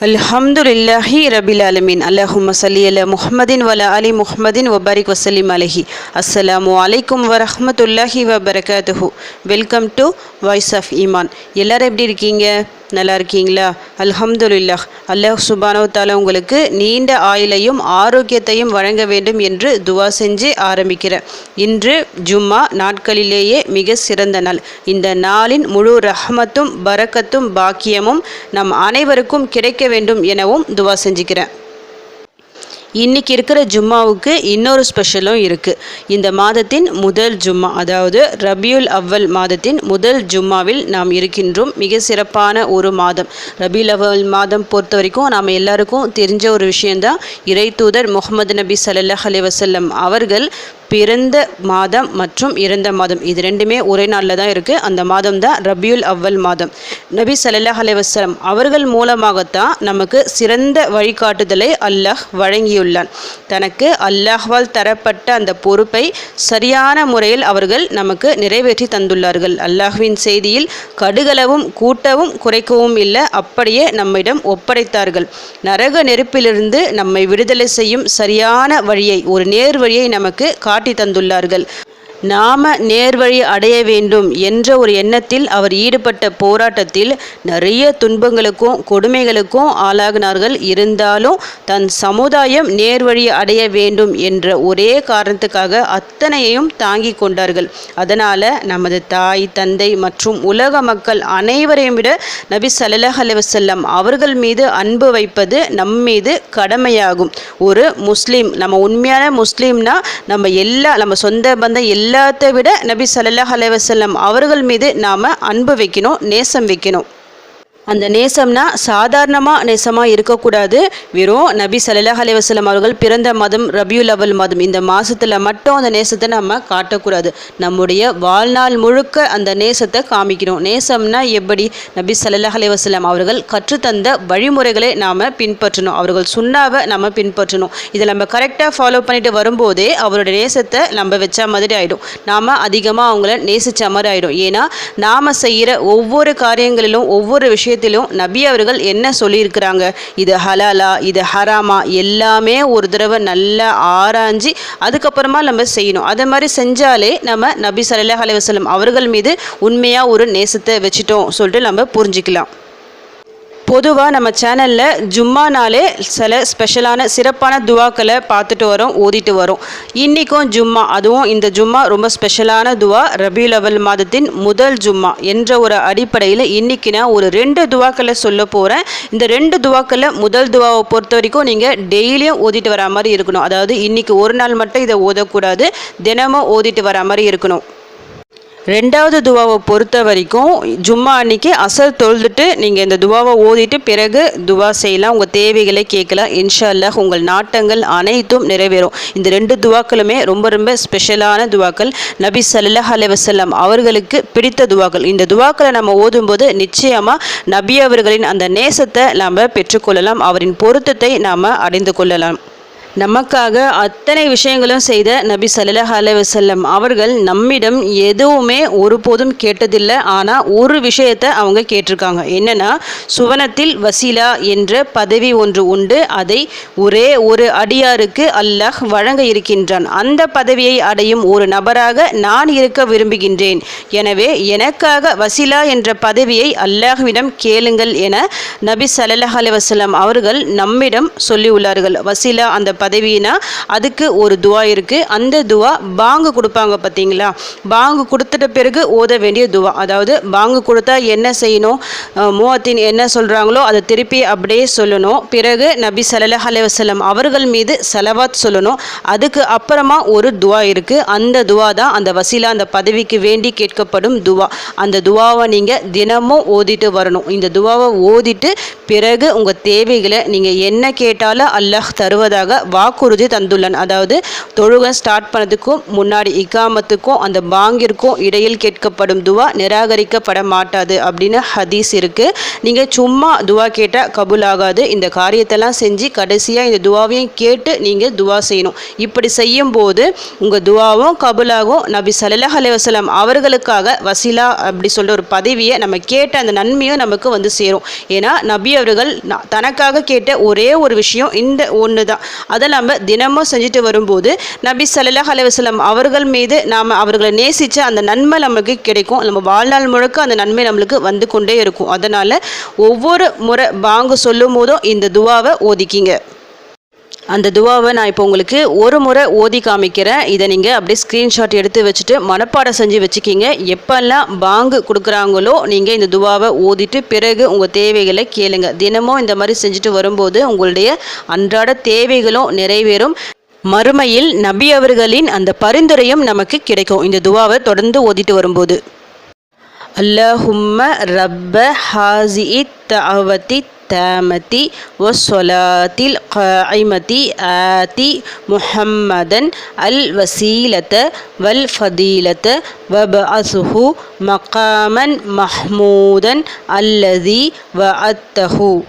அல்ஹம்துலில்லாஹி ரபில் ஆலமீன் அல்லாஹும்ம சல்லி அலா முஹம்மதின் வல அலி முஹம்மதின் வபாரிக் வசல்லிம் அலஹி அஸ்ஸலாமு அலைக்கும் வரஹ்மத்துல்லாஹி வபரகாத்துஹு வெல்கம் டு வாய்ஸ் ஆஃப் ஈமான் எல்லாரும் எப்படி இருக்கீங்க? நல்லா இருக்கீங்களா அல்ஹம்துலில்லாஹ். அல்லாஹ் சுபானோ தாலா உங்களுக்கு நீண்ட ஆயுளையும் ஆரோக்கியத்தையும் வழங்க வேண்டும் என்று துவா செஞ்சு ஆரம்பிக்கிறேன் இன்று ஜும்மா நாட்களிலேயே மிக சிறந்த நாள். இந்த நாளின் முழு ரஹமத்தும் பரக்கத்தும் பாக்கியமும் நம் அனைவருக்கும் கிடைக்க வேண்டும் எனவும் துவா செஞ்சுக்கிறேன் இன்னைக்கு இருக்கிற ஜும்மாவுக்கு இன்னொரு ஸ்பெஷலும் இருக்குது இந்த மாதத்தின் முதல் ஜும்மா அதாவது ரபியுல் அவ்வல் மாதத்தின் முதல் ஜும்மாவில் நாம் இருக்கின்றோம். மிக சிறப்பான ஒரு மாதம். ரபியுல் அவ்வல் மாதம் பொறுத்த வரைக்கும் நாம் எல்லாருக்கும் தெரிஞ்ச ஒரு விஷயந்தான் இறை தூதர் முகமது நபி சல்லாஹ் அலி வசல்லம் அவர்கள் பிறந்த மாதம் மற்றும் இறந்த மாதம். இது ரெண்டுமே ஒரே நாளில் தான் இருக்குது அந்த மாதம் தான் ரபியுல் அவ்வல் மாதம். நபி சல்லாஹ் அலைவசலம் அவர்கள் மூலமாகத்தான் நமக்கு சிறந்த வழிகாட்டுதலை அல்லாஹ் வழங்கியுள்ளான். தனக்கு அல்லாஹ்வால் தரப்பட்ட அந்த பொறுப்பை சரியான முறையில் அவர்கள் நமக்கு நிறைவேற்றி தந்துள்ளார்கள். அல்லாஹ்வின் செய்தியில் கடுகளவும் கூட்டவும் குறைக்கவும் இல்லை அப்படியே நம்மிடம் ஒப்படைத்தார்கள். நரக நெருப்பிலிருந்து நம்மை விடுதலை செய்யும் சரியான வழியை ஒரு நேர் வழியை நமக்கு காட்டி தந்துள்ளார்கள் நாம நேர்வழி அடைய வேண்டும் என்ற ஒரு எண்ணத்தில் அவர் ஈடுபட்ட போராட்டத்தில் நிறைய துன்பங்களுக்கும் கொடுமைகளுக்கும் ஆளாகினார்கள். இருந்தாலும் தன் சமுதாயம் நேர்வழி அடைய வேண்டும் என்ற ஒரே காரணத்துக்காக அத்தனையையும் தாங்கி கொண்டார்கள். அதனால் நமது தாய் தந்தை மற்றும் உலக மக்கள் அனைவரையும் விட நபி சல்லாஹ் அலுவசல்லம் அவர்கள் மீது அன்பு வைப்பது நம் மீது கடமையாகும். ஒரு முஸ்லீம் நம்ம உண்மையான முஸ்லீம்னா நம்ம எல்லா நம்ம சொந்த பந்தம் எல்லாத்தை விட நபி சல்லாஹ் அலைவசல்லம் அவர்கள் மீது நாம் அன்பு வைக்கணும் நேசம் வைக்கணும். அந்த நேசம்னா சாதாரணமாக நேசமாக இருக்கக்கூடாது. வெறும் நபி சல்லல்லாஹ் அலைவாஸ்லம் அவர்கள் பிறந்த மதம் ரபியுல் அவல் மதம். இந்த மாதத்தில் மட்டும் அந்த நேசத்தை நம்ம காட்டக்கூடாது. நம்முடைய வாழ்நாள் முழுக்க அந்த நேசத்தை காமிக்கணும் நேசம்னா எப்படி? நபி சல்லல்லாஹ் அலைஹி அவர்கள் கற்றுத்தந்த வழிமுறைகளை நாம் பின்பற்றணும். அவர்கள் சுண்ணாவை நம்ம பின்பற்றணும். இதை நம்ம கரெக்டாக ஃபாலோ பண்ணிட்டு வரும்போதே அவருடைய நேசத்தை நம்ம வச்ச மாதிரி ஆகிடும் நாம் அதிகமாக அவங்கள நேசித்த மாதிரி ஆகிடும் ஏன்னா நாம் செய்கிற ஒவ்வொரு காரியங்களிலும் ஒவ்வொரு விஷயம் விஷயத்திலும் நபி அவர்கள் என்ன சொல்லியிருக்கிறாங்க? இது ஹலாலா இது ஹராமா எல்லாமே ஒரு தடவை நல்லா ஆராய்ஞ்சி அதுக்கப்புறமா நம்ம செய்யணும். அதே மாதிரி செஞ்சாலே நம்ம நபி சல்லல்லாஹ் அலைஹி வஸல்லம் அவர்கள் மீது உண்மையாக ஒரு நேசத்தை வச்சுட்டோம் சொல்லிட்டு நம்ம புரிஞ்சுக்கலாம். பொதுவாக நம்ம சேனலில் ஜும்மா நாளே சில ஸ்பெஷலான சிறப்பான துவாக்களை பார்த்துட்டு வரோம் ஓதிட்டு வரோம். இன்றைக்கும் ஜும்மா அதுவும் இந்த ஜும்மா ரொம்ப ஸ்பெஷலான துவா. ரபி லெவல் மாதத்தின் முதல் ஜும்மா என்ற ஒரு அடிப்படையில் இன்றைக்கி நான் ஒரு ரெண்டு துவாக்களை சொல்ல போகிறேன் இந்த ரெண்டு துவாக்களில் முதல் துவாவை பொறுத்த வரைக்கும் நீங்கள் டெய்லியும் ஓதிட்டு வர மாதிரி இருக்கணும். அதாவது இன்றைக்கி ஒரு நாள் மட்டும் இதை ஓதக்கூடாது. தினமும் ஓதிட்டு வர மாதிரி இருக்கணும். ரெண்டாவது துவாவை பொறுத்த வரைக்கும் ஜும்மா அன்னைக்கு அசல் தொழுதுட்டு நீங்கள் இந்த துவாவை ஓதிட்டு பிறகு துவா செய்யலாம். உங்கள் தேவைகளை கேட்கலாம். இன்ஷா அல்லாஹ் உங்கள் நாட்டங்கள் அனைத்தும் நிறைவேறும். இந்த ரெண்டு துவாக்களுமே ரொம்ப ரொம்ப ஸ்பெஷலான துவாக்கள். நபி சல்லாஹ் அலைஹி அவர்களுக்கு பிடித்த துவாக்கள். இந்த துவாக்களை நம்ம ஓதும்போது நிச்சயமாக நபி அவர்களின் அந்த நேசத்தை நாம் பெற்றுக்கொள்ளலாம். அவரின் பொருத்தத்தை நாம் அடைந்து கொள்ளலாம். நமக்காக அத்தனை விஷயங்களும் செய்த நபி சல்லாஹ் அலைவசல்லம் அவர்கள் நம்மிடம் எதுவுமே ஒருபோதும் கேட்டதில்லை. ஆனால் ஒரு விஷயத்தை அவங்க கேட்டிருக்காங்க. என்னென்னா சுவனத்தில் வசீலா என்ற பதவி ஒன்று உண்டு. அதை ஒரே ஒரு அடியாருக்கு அல்லாஹ் வழங்க இருக்கின்றான். அந்த பதவியை அடையும் ஒரு நபராக நான் இருக்க விரும்புகின்றேன். எனவே எனக்காக வசீலா என்ற பதவியை அல்லாஹ்விடம் கேளுங்கள் என நபி சல்லாஹ் அலைவசல்லம் அவர்கள் நம்மிடம் சொல்லியுள்ளார்கள். வசீலா அந்த பதவினா அதுக்கு ஒரு துவா இருக்குது அந்த துவா பாங்கு கொடுப்பாங்க பார்த்தீங்களா? பாங்கு கொடுத்துட்ட பிறகு ஓத வேண்டிய துவா. அதாவது பாங்கு கொடுத்தா என்ன செய்யணும்? மூவத்தின் என்ன சொல்கிறாங்களோ அதை திருப்பி அப்படியே சொல்லணும். பிறகு நபி சல்லல்லாஹ் அலைவசலம் அவர்கள் மீது செலவாத் சொல்லணும். அதுக்கு அப்புறமா ஒரு துவா இருக்குது அந்த துவா தான் அந்த வசீலா அந்த பதவிக்கு வேண்டி கேட்கப்படும் துவா. அந்த துவாவை நீங்கள் தினமும் ஓதிட்டு வரணும். இந்த துவாவை ஓதிட்டு பிறகு உங்கள் தேவைகளை நீங்கள் என்ன கேட்டாலும் அல்லாஹ் தருவதாக வாக்குறுதி தந்துள்ளான். அதாவது தொழுகை ஸ்டார்ட் பண்ணதுக்கும் முன்னாடி இக்காமத்துக்கும் அந்த பாங்கிற்கும் இடையில் கேட்கப்படும் துவா நிராகரிக்கப்பட மாட்டாது அப்படின்னு ஹதீஸ் இருக்குது நீங்கள் சும்மா துவா கேட்டால் கபுல் ஆகாது இந்த காரியத்தெல்லாம் செஞ்சு கடைசியாக இந்த துவாவையும் கேட்டு நீங்கள் துவா செய்யணும். இப்படி செய்யும் போது உங்கள் துவாவும் கபுலாகும். நபி சல்லாஹ் அலைவசலம் அவர்களுக்காக வசீலா அப்படி சொல்கிற ஒரு பதவியை நம்ம கேட்ட அந்த நன்மையும் நமக்கு வந்து சேரும். ஏன்னா நபி அவர்கள் தனக்காக கேட்ட ஒரே ஒரு விஷயம் இந்த ஒன்று தான் அதை நம்ம தினமும் செஞ்சுட்டு வரும்போது நபி சல்லாஹ் அலைவசலம் அவர்கள் மீது நாம் அவர்களை நேசித்த அந்த நன்மை நமக்கு கிடைக்கும். நம்ம வாழ்நாள் முழுக்க அந்த நன்மை நம்மளுக்கு வந்து கொண்டே இருக்கும். அதனால் ஒவ்வொரு முறை பாங்கு சொல்லும் போதும் இந்த துவாவை ஒதுக்கிங்க அந்த துவாவை நான் இப்போ உங்களுக்கு ஒரு முறை ஓதி காமிக்கிறேன். இதை நீங்கள் அப்படியே ஸ்க்ரீன்ஷாட் எடுத்து வச்சுட்டு மனப்பாடம் செஞ்சு வச்சுக்கிங்க. எப்போல்லாம் பாங்கு கொடுக்குறாங்களோ நீங்கள் இந்த துவாவை ஓதிட்டு பிறகு உங்கள் தேவைகளை கேளுங்க. தினமும் இந்த மாதிரி செஞ்சுட்டு வரும்போது உங்களுடைய அன்றாட தேவைகளும் நிறைவேறும். மறுமையில் நபி அவர்களின் அந்த பரிந்துரையும் நமக்கு கிடைக்கும். இந்த துவாவை தொடர்ந்து ஓதிட்டு வரும்போது. அல்லஹும்ம ரப்ப ஹாசி தவத்தி التامة والصلاة القائمة آتي محمدا الوسيلة والفضيلة وابعثه مقاما محمودا الذي وعدته.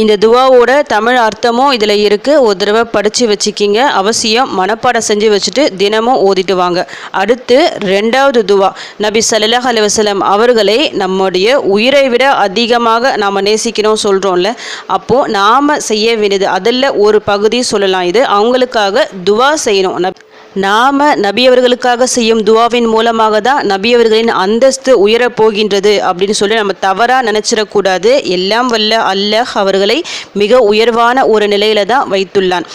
இந்த துவாவோட தமிழ் அர்த்தமும் இதில் இருக்குது ஒரு தடவை படித்து வச்சுக்கிங்க. அவசியம் மனப்பாடம் செஞ்சு வச்சுட்டு தினமும் ஓதிட்டு வாங்க. அடுத்து ரெண்டாவது துவா. நபி சல்லாஹ் அலுவலம் அவர்களை நம்முடைய உயிரை விட அதிகமாக நாம் நேசிக்கணும் சொல்கிறோம்ல அப்போது நாம் செய்ய வேண்டியது அதில் ஒரு பகுதி சொல்லலாம் இது. அவங்களுக்காக துவா செய்யணும். நப் நாம் நபியவர்களுக்காக செய்யும் துவாவின் மூலமாக தான் நபியவர்களின் அந்தஸ்து உயரப் போகின்றது அப்படின்னு சொல்லி நம்ம தவறாக நினச்சிடக்கூடாது. எல்லாம் வல்ல அல்ல அவர்களை மிக உயர்வான ஒரு நிலையில தான் வைத்துள்ளான்.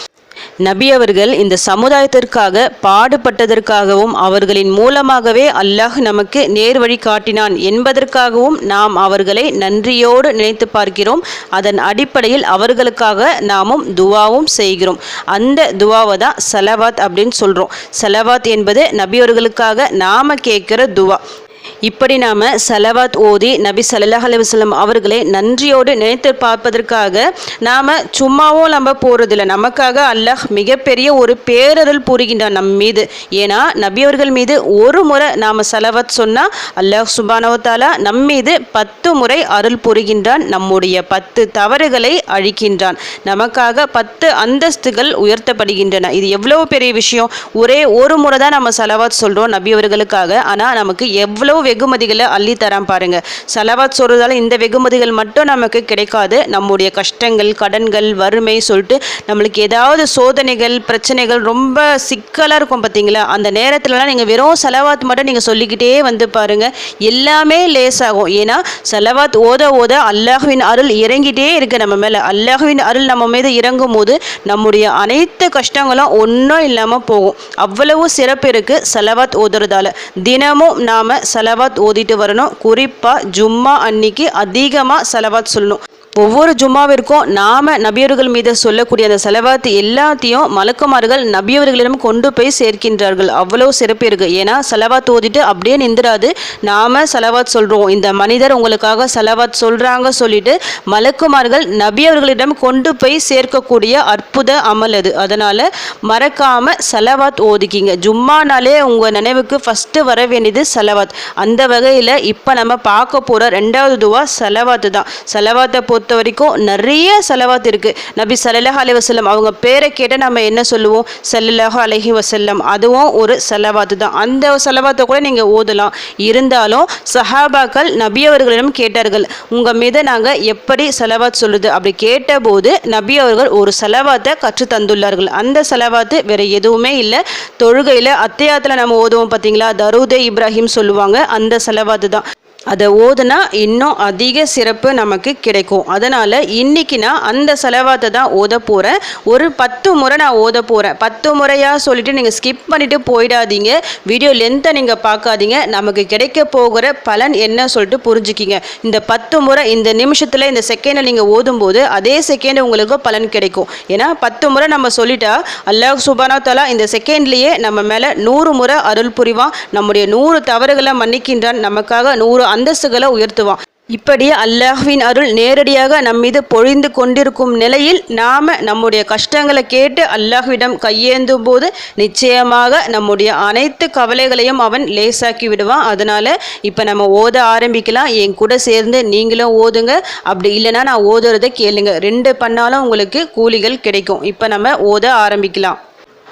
நபி அவர்கள் இந்த சமுதாயத்திற்காக பாடுபட்டதற்காகவும் அவர்களின் மூலமாகவே அல்லாஹ் நமக்கு நேர் வழி காட்டினான் என்பதற்காகவும் நாம் அவர்களை நன்றியோடு நினைத்து பார்க்கிறோம். அதன் அடிப்படையில் அவர்களுக்காக நாமும் துவாவும் செய்கிறோம். அந்த துவாவை தான் சலவாத் அப்படின்னு சொல்கிறோம் சலவாத் என்பது நபியவர்களுக்காக நாம நாம் கேட்குற துவா. இப்படி நாம் சலவாத் ஓதி நபி சல்லாஹ் அலைஹி அவர்களை நன்றியோடு நினைத்து பார்ப்பதற்காக நாம் சும்மாவும் நம்ம போகிறதில்ல நமக்காக அல்லாஹ் மிகப்பெரிய ஒரு பேரருள் புரிகின்றான் நம் மீது. ஏன்னா நபி அவர்கள் மீது ஒரு முறை நாம் செலவாத் சொன்னால் அல்லாஹ் சுபானவத்தாலா நம் மீது பத்து முறை அருள் புரிகின்றான். நம்முடைய பத்து தவறுகளை அழிக்கின்றான். நமக்காக பத்து அந்தஸ்துகள் உயர்த்தப்படுகின்றன. இது எவ்வளோ பெரிய விஷயம்? ஒரே ஒரு முறை தான் நம்ம சலவாத் சொல்கிறோம் நபி அவர்களுக்காக. ஆனால் நமக்கு எவ்வளோ வெகுமதிகளை அள்ளி தரான் பாருங்க. செலவாத் சொல்கிறதால இந்த வெகுமதிகள் மட்டும் நமக்கு கிடைக்காது. நம்முடைய கஷ்டங்கள் கடன்கள் வறுமை சொல்லிட்டு நம்மளுக்கு ஏதாவது சோதனைகள் பிரச்சனைகள் ரொம்ப சிக்கலாக இருக்கும் பார்த்தீங்களா அந்த நேரத்துலலாம் நீங்கள் வெறும் செலவாத் மட்டும் நீங்கள் சொல்லிக்கிட்டே வந்து பாருங்க. எல்லாமே லேசாகும் ஏன்னா செலவாத் ஓத ஓத அல்லாஹுவின் அருள் இறங்கிட்டே இருக்கு நம்ம மேலே. அல்லாஹுவின் அருள் நம்ம மீது இறங்கும் போது நம்முடைய அனைத்து கஷ்டங்களும் ஒன்றும் இல்லாமல் போகும். அவ்வளவு சிறப்பு இருக்கு செலவாத் ஓதுறதால. தினமும் நாம செலவாத் ஓதிட்டு வரணும். குறிப்பாக ஜும்மா அன்னைக்கு அதிகமாக செலவாத் சொல்லணும். ஒவ்வொரு ஜும்மாவிற்கும் நாம நபியர்கள் மீது சொல்லக்கூடிய அந்த செலவாத்து எல்லாத்தையும் மலக்குமார்கள் நபியவர்களிடம் கொண்டு போய் சேர்க்கின்றார்கள். அவ்வளோ சிறப்பு இருக்கு. ஏன்னா செலவாத் ஓதிட்டு அப்படியே நிந்திராது நாம செலவாத் சொல்றோம். இந்த மனிதர் உங்களுக்காக செலவாத் சொல்றாங்க சொல்லிட்டு மலக்குமார்கள் நபியவர்களிடம் கொண்டு போய் சேர்க்கக்கூடிய அற்புத அமல் அது. அதனால மறக்காம செலவாத் ஓதிக்கிங்க. ஜும்மானாலே உங்க நினைவுக்கு ஃபர்ஸ்ட் வர வேண்டியது செலவாத் அந்த வகையில் இப்போ நம்ம பார்க்க போகிற ரெண்டாவது துவா செலவாத்து தான் செலவாத்தை பொறுத்த பொறுத்த வரைக்கும் நிறைய செலவாத் இருக்குது நபி சல்லாஹ் அலி வசல்லம் அவங்க பேரை கேட்டால் நம்ம என்ன சொல்லுவோம்? சல்லாஹ் அலஹி வசல்லம் அதுவும் ஒரு செலவாத்து தான். அந்த செலவாத்தை கூட நீங்கள் ஓதலாம். இருந்தாலும் சஹாபாக்கள் நபி அவர்களிடம் கேட்டார்கள் உங்கள் மீது நாங்கள் எப்படி செலவாத் சொல்லுது அப்படி கேட்டபோது நபி அவர்கள் ஒரு செலவாத்தை கற்று தந்துள்ளார்கள். அந்த செலவாத்து வேற எதுவுமே இல்லை. தொழுகையில் அத்தியாயத்தில் நம்ம ஓதுவோம் பார்த்தீங்களா தரூதே இப்ராஹிம் சொல்லுவாங்க. அந்த செலவாத்து தான். அதை ஓதுனா இன்னும் அதிக சிறப்பு நமக்கு கிடைக்கும். அதனால் இன்றைக்கி நான் அந்த செலவாத்தை தான் ஓத போகிறேன் ஒரு பத்து முறை நான் ஓத போகிறேன் பத்து முறையாக சொல்லிவிட்டு நீங்கள் ஸ்கிப் பண்ணிவிட்டு போயிடாதீங்க. வீடியோ லென்த்தை நீங்கள் பார்க்காதீங்க. நமக்கு கிடைக்க போகிற பலன் என்ன சொல்லிட்டு புரிஞ்சுக்கிங்க. இந்த பத்து முறை இந்த நிமிஷத்தில் இந்த செகண்டை நீங்கள் ஓதும்போது அதே செகண்ட் உங்களுக்கு பலன் கிடைக்கும். ஏன்னா பத்து முறை நம்ம சொல்லிட்டா அல்லாஹ் சுபானா தலா இந்த செகண்ட்லேயே நம்ம மேலே நூறு முறை அருள் புரிவான். நம்முடைய நூறு தவறுகளை மன்னிக்கின்றான். நமக்காக நூறு அந்தஸ்துகளை உயர்த்துவான். இப்படி அல்லாஹ்வின் அருள் நேரடியாக நம்மீது பொழிந்து கொண்டிருக்கும் நிலையில் நாம் நம்முடைய கஷ்டங்களை கேட்டு அல்லாஹ்விடம் கையேந்தும் போது நிச்சயமாக நம்முடைய அனைத்து கவலைகளையும் அவன் லேசாக்கி விடுவான். அதனால் இப்போ நம்ம ஓத ஆரம்பிக்கலாம். என் கூட சேர்ந்து நீங்களும் ஓதுங்க. அப்படி இல்லைன்னா நான் ஓதுறதை கேளுங்க. ரெண்டு பண்ணாலும் உங்களுக்கு கூலிகள் கிடைக்கும். இப்போ நம்ம ஓத ஆரம்பிக்கலாம்.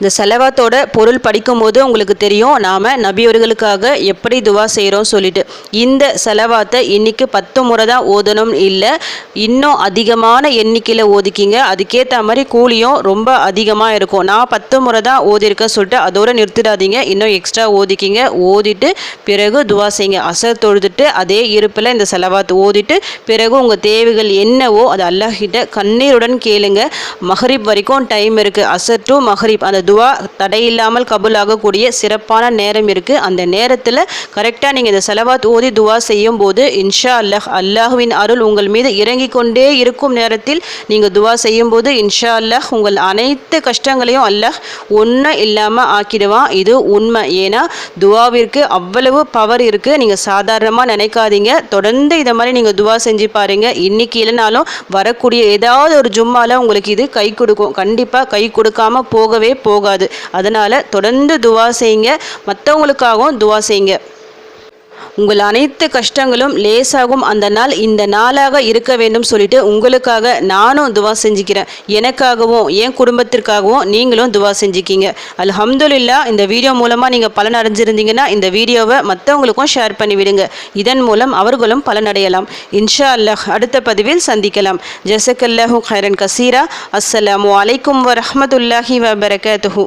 இந்த செலவாத்தோட பொருள் படிக்கும்போது உங்களுக்கு தெரியும் நாம் நபியவர்களுக்காக எப்படி துவா செய்கிறோம் சொல்லிட்டு. இந்த செலவாத்தை இன்றைக்கி பத்து முறை தான் ஓதணும் இல்லை இன்னும் அதிகமான எண்ணிக்கையில் ஓதிக்கிங்க. அதுக்கேற்ற மாதிரி கூலியும் ரொம்ப அதிகமாக இருக்கும். நான் பத்து முறை தான் ஓதிருக்கேன் சொல்லிட்டு அதோட நிறுத்திடாதீங்க. இன்னும் எக்ஸ்ட்ரா ஓதிக்கிங்க. ஓதிட்டு பிறகு துவா செய்யுங்க. அசர் தொழுதுட்டு அதே இருப்பில் இந்த செலவாத்து ஓதிட்டு பிறகு உங்கள் தேவைகள் என்னவோ அது அல்லாஹிட்ட கண்ணீருடன் கேளுங்க. மஹரிப் வரைக்கும் டைம் இருக்குது அசர் டு மஹரிப். அந்த துவா தடையில்லாமல் கபூலாகக்கூடிய சிறப்பான நேரம் இருக்குது அந்த நேரத்தில் கரெக்டாக நீங்கள் இந்த செலவாத் ஓதி துவா செய்யும் போது இன்ஷா அல்லாஹ் அல்லாஹுவின் அருள் உங்கள் மீது இறங்கி கொண்டே இருக்கும் நேரத்தில் நீங்கள் துவா செய்யும் போது இன்ஷா அல்லாஹ் உங்கள் அனைத்து கஷ்டங்களையும் அல்லாஹ் ஒன்றும் இல்லாமல் ஆக்கிடுவான். இது உண்மை. ஏன்னா துவாவிற்கு அவ்வளவு பவர் இருக்குது நீங்கள் சாதாரணமாக நினைக்காதீங்க. தொடர்ந்து இதை மாதிரி நீங்கள் துவா செஞ்சு பாருங்கள் இன்னைக்கு இல்லைனாலும் வரக்கூடிய ஏதாவது ஒரு ஜும்மாவில் உங்களுக்கு இது கை கொடுக்கும். கண்டிப்பாக கை கொடுக்காம போகவே போகாது. அதனால் தொடர்ந்து துவா செய்யுங்க மற்றவங்களுக்காகவும் துவா செய்யுங்க உங்கள் அனைத்து கஷ்டங்களும் லேசாகும். அந்த நாள் இந்த நாளாக இருக்க வேண்டும் சொல்லிட்டு உங்களுக்காக நானும் துவா செஞ்சுக்கிறேன். எனக்காகவும் என் குடும்பத்திற்காகவும் நீங்களும் துவா செஞ்சுக்கிங்க. அல்ஹம்துலில்லா இந்த வீடியோ மூலமாக நீங்கள் பலன் அடைஞ்சிருந்தீங்கன்னா இந்த வீடியோவை மற்றவங்களுக்கும் ஷேர் பண்ணிவிடுங்க. இதன் மூலம் அவர்களும் பலனடையலாம் இன்ஷா அல்லாஹ் அடுத்த பதிவில் சந்திக்கலாம். ஜசக்கல்லாஹூ ஹைரன் கசீரா. அஸ்ஸலாமு அலைக்கும் வரமத்துல்லாஹி வபரகாத்துஹு.